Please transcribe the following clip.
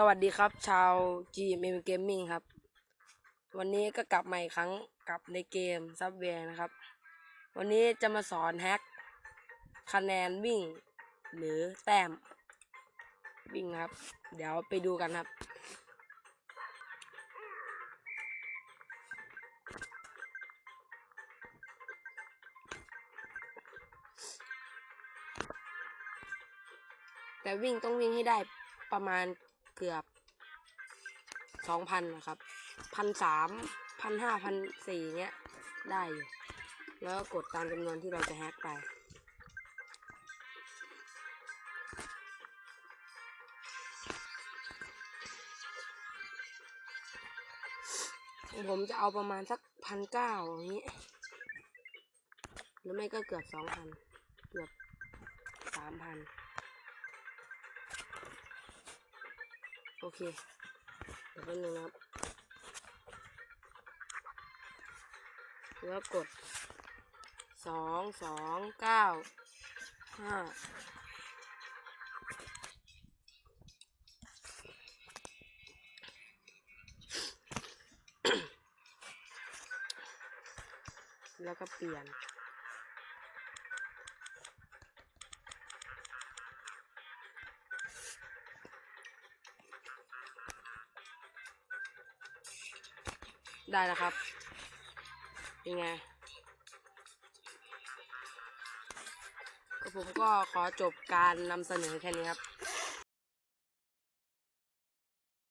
สวัสดีครับ ชาว GMM Gaming ครับ วันนี้ก็กลับมาอีกครั้งกับในเกม Subway นะครับ วันนี้จะมาสอนแฮกคะแนนวิ่ง หรือแต้มวิ่งครับ เดี๋ยวไปดูกันครับ แต่วิ่งต้องวิ่งให้ได้ประมาณ เกือบสองพันนะครับพันสามพันห้าพันสี่เนี้ยได้อยู่แล้วก็กดตามจำนวนที่เราจะแฮกไป ผมจะเอาประมาณสักพันเก้าอย่างนี้ หรือไม่ก็เกือบสองพันเกือบสามพัน เค เดี๋ยวแป๊บนึงนะครับแล้วกดสองสองเก้าห้าแล้วก็เปลี่ยน ได้แล้วครับยังไงผมก็ขอจบการนำเสนอแค่นี้ครับ